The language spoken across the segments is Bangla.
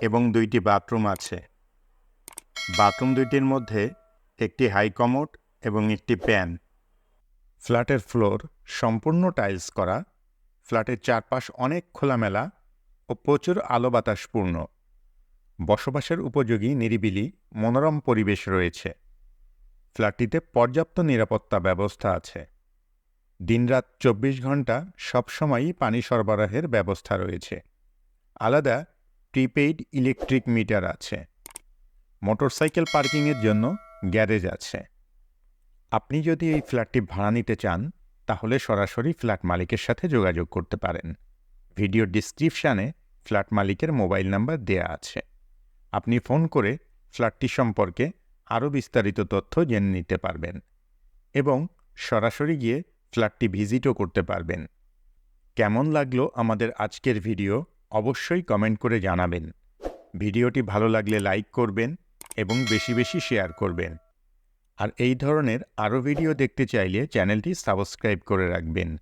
এবং দুইটি বাথরুম আছে। বাথরুম দুইটির মধ্যে একটি হাই কমোড এবং একটি প্যান। ফ্ল্যাটের ফ্লোর সম্পূর্ণ টাইলস করা। ফ্ল্যাটের চারপাশ অনেক খোলামেলা ও প্রচুর আলো বাতাসপূর্ণ বসবাসের উপযোগী, নিরিবিলি, মনোরম পরিবেশ রয়েছে। ফ্ল্যাটটিতে পর্যাপ্ত নিরাপত্তা ব্যবস্থা আছে। দিনরাত চব্বিশ ঘণ্টা সবসময়ই পানি সরবরাহের ব্যবস্থা রয়েছে। আলাদা প্রিপেইড ইলেকট্রিক মিটার আছে। মোটরসাইকেল পার্কিংয়ের জন্য গ্যারেজ আছে। আপনি যদি এই ফ্ল্যাটটি ভাড়া নিতে চান, তাহলে সরাসরি ফ্ল্যাট মালিকের সাথে যোগাযোগ করতে পারেন। ভিডিও ডিসক্রিপশানে ফ্ল্যাট মালিকের মোবাইল নাম্বার দেয়া আছে। আপনি ফোন করে ফ্ল্যাটটি সম্পর্কে আরও বিস্তারিত তথ্য জেনে নিতে পারবেন এবং সরাসরি গিয়ে ফ্ল্যাটটি ভিজিটও করতে পারবেন। কেমন লাগল আমাদের আজকের ভিডিও? অবশ্যই কমেন্ট করে জানাবেন। ভিডিওটি ভালো লাগলে লাইক করবেন এবং বেশি বেশি শেয়ার করবেন। আর এই ধরনের আরও ভিডিও দেখতে চাইলে চ্যানেলটি সাবস্ক্রাইব করে রাখবেন।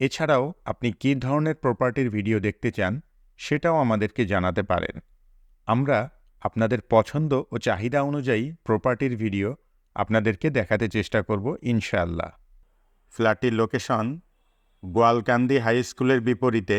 এছাড়াও আপনি কী ধরনের প্রপার্টির ভিডিও দেখতে চান সেটাও আমাদেরকে জানাতে পারেন। আমরা আপনাদের পছন্দ ও চাহিদা অনুযায়ী প্রপার্টির ভিডিও আপনাদেরকে দেখাতে চেষ্টা করব ইনশাআল্লাহ। ফ্ল্যাটটির লোকেশন গোয়ালকান্দি হাই স্কুলের বিপরীতে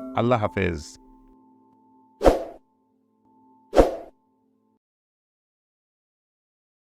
আল্লাহ হাফেজ।